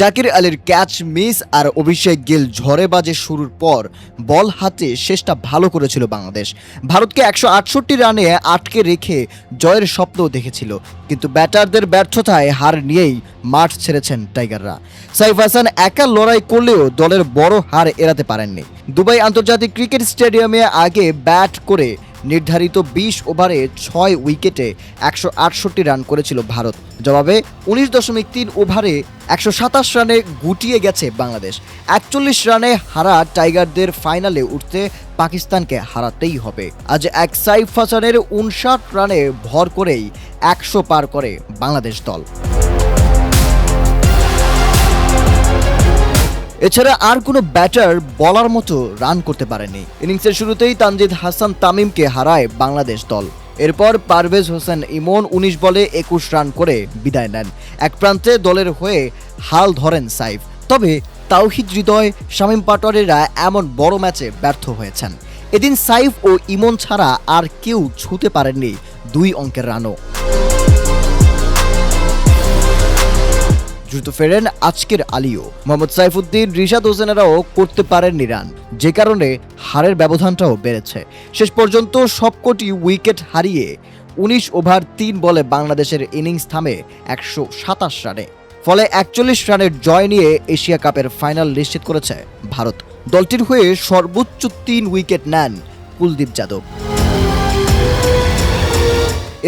জাকির আলীর catch miss আর অভিষেক গিল ঝড়ে বাজে শুরুর পর বল হাতে শেষটা ভালো করেছিল বাংলাদেশ। ভারতকে একশো আটষট্টি রানে আটকে রেখে জয়ের স্বপ্ন দেখেছিল, কিন্তু ব্যাটারদের ব্যর্থতায় হার নিয়েই মাঠ ছেড়েছেন টাইগাররা। সাইফ হাসান একা লড়াই করলেও দলের বড় হার এড়াতে পারেননি। দুবাই আন্তর্জাতিক ক্রিকেট স্টেডিয়ামে আগে ব্যাট করে নির্ধারিত বিশ ওভারে ছয় উইকেটে একশো আটষট্টি রান করেছিল ভারত। জবাবে উনিশ দশমিক তিন ওভারে একশো সাতাশ রানে গুটিয়ে গেছে বাংলাদেশ। একচল্লিশ রানে হারা টাইগারদের ফাইনালে উঠতে পাকিস্তানকে হারাতেই হবে। আজ এক সাইফ হাসানের উনষাট রানে ভর করেই একশো পার করে বাংলাদেশ দল। এছাড়া আর কোনো ব্যাটার বলার মতো রান করতে পারেনি ইনিংসের শুরুতেই তানজিদ হাসান তামিমকে হারায় বাংলাদেশ দল। এরপর পারভেজ হোসেন ইমন উনিশ বলে একুশ রান করে বিদায় নেন। এক প্রান্তে দলের হয়ে হাল ধরেন সাইফ। তবে তাওহিদ হৃদয়, শামীম পাটোয়ারিরা এমন বড় ম্যাচে ব্যর্থ হয়েছেন। এদিন সাইফ ও ইমন ছাড়া আর কেউ ছুতে পারেননি দুই অঙ্কের রানও দ্রুত ফেরেন আজকের আলিও। মোহাম্মদ সাইফুদ্দিন, রিশাদ হোসেনেরাও করতে পারেননি রান। যে কারণে হারের ব্যবধানটাও বেড়েছে। শেষ পর্যন্ত সবকটি উইকেট হারিয়ে উনিশ ওভার তিন বলে বাংলাদেশের ইনিংস থামে একশো সাতাশ রানে। ফলে একচল্লিশ রানের জয় নিয়ে এশিয়া কাপের ফাইনাল নিশ্চিত করেছে ভারত। দলটির হয়ে সর্বোচ্চ তিন উইকেট নেন কুলদীপ যাদব।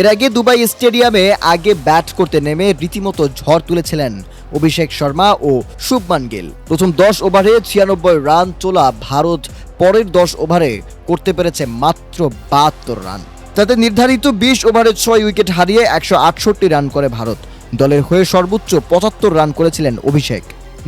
এর আগে দুবাই স্টেডিয়ামে আগে ব্যাট করতে নেমে রীতিমতো ঝড় তুলেছিলেন অভিষেক শর্মা ও শুভমান গিল। প্রথম দশ ওভারে ছিয়ানব্বই রান তোলা ভারত পরের দশ ওভারে করতে পেরেছে মাত্র বাহাত্তর রান। তাতে নির্ধারিত বিশ ওভারে ছয় উইকেট হারিয়ে একশো আটষট্টি রান করে ভারত। দলের হয়ে সর্বোচ্চ পঁচাত্তর রান করেছিলেন অভিষেক।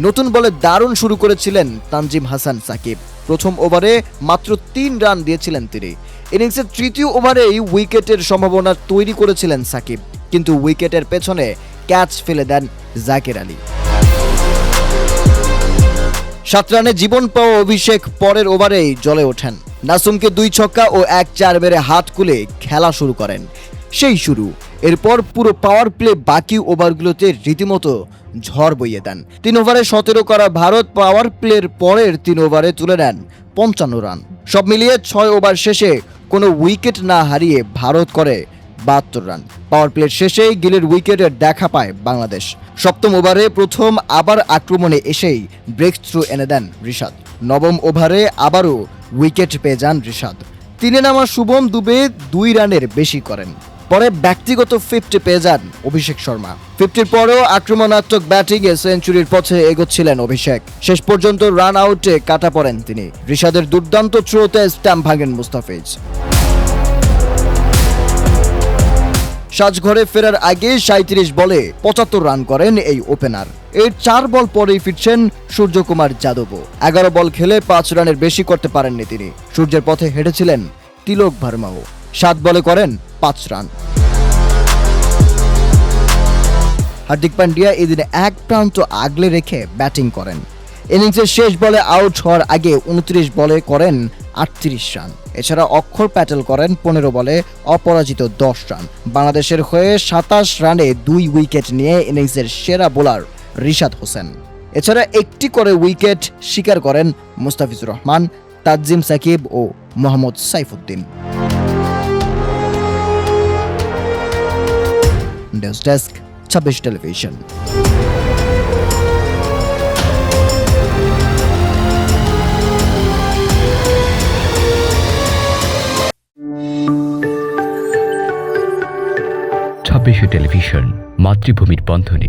নতুন বলে দারুণ শুরু করেছিলেন তানজিম হাসান সাকিব। প্রথম ওভারে মাত্র তিন রান দিয়েছিলেন তিনি। ইনিংসের তৃতীয় ওভারেই উইকেটের সম্ভাবনা তৈরি করেছিলেন সাকিব, কিন্তু উইকেটের পেছনে ক্যাচ ফেলে দেন জাকের আলী। সাত রানে জীবন পাওয়া অভিষেক পরের ওভারেই জ্বলে ওঠেন। নাসুমকে দুই ছক্কা ও এক চার মেরে হাত খুলে খেলা শুরু করেন। সেই শুরু। এরপর পুরো পাওয়ার প্লে বাকি ওভারগুলোতে রীতিমতো ঝড় বইয়ে দেন। তিন ওভারে সতেরো করা ভারত পাওয়ার প্লের পরের তিন ওভারে তুলে নেন পঞ্চান্ন রান। সব মিলিয়ে ছয় ওভার শেষে কোনো উইকেট না হারিয়ে ভারত করে বাহাত্তর রান। পাওয়ার প্লের শেষেই গিলের উইকেটের দেখা পায় বাংলাদেশ। সপ্তম ওভারে প্রথম আবার আক্রমণে এসেই ব্রেক থ্রু এনে দেন ঋষাদ নবম ওভারে আবারও উইকেট পেয়ে যান ঋষাদ তিনে নামা শুভম দুবে দুই রানের বেশি করেন। পরে ব্যক্তিগত ফিফটি পেয়ে যান অভিষেক শর্মা। ফিফটির পরেও আক্রমণাত্মক ব্যাটিংয়ে সেঞ্চুরির পথে এগোচ্ছিলেন অভিষেক। শেষ পর্যন্ত রান আউটে কাটা পড়েন তিনি। ঋষাদের দুর্দান্ত থ্রোতে স্ট্যাম্প ভাঙেন মুস্তাফিজ। সাজঘরে ফেরার আগে সাঁত্রিশ বলে পঁচাত্তর রান করেন এই ওপেনার। এর চার বল পরেই ফিরছেন সূর্যকুমার যাদবও। এগারো বল খেলে পাঁচ রানের বেশি করতে পারেননি তিনি। সূর্যের পথে হেঁটেছিলেন তিলক ভার্মাও। সাত বলে করেন পাঁচ রান। হার্দিক পান্ডিয়া এদিন এক প্রান্ত আগলে রেখে ব্যাটিং করেন। ইনিংসের শেষ বলে আউট হওয়ার আগে উনত্রিশ বলে করেন আটত্রিশ রান। এছাড়া অক্ষর প্যাটেল করেন পনেরো বলে অপরাজিত দশ রান। বাংলাদেশের হয়ে সাতাশ রানে দুই উইকেট নিয়ে ইনিংসের সেরা বোলার রিশাদ হোসেন। এছাড়া একটি করে উইকেট শিকার করেন মুস্তাফিজুর রহমান তাজিম সাকিব ও মোহাম্মদ সাইফুদ্দিন। নিউজ ডেস্ক ছাব্বিশ টেলিভিশন ছাব্বিশে টেলিভিশন মাতৃভূমির বন্ধনে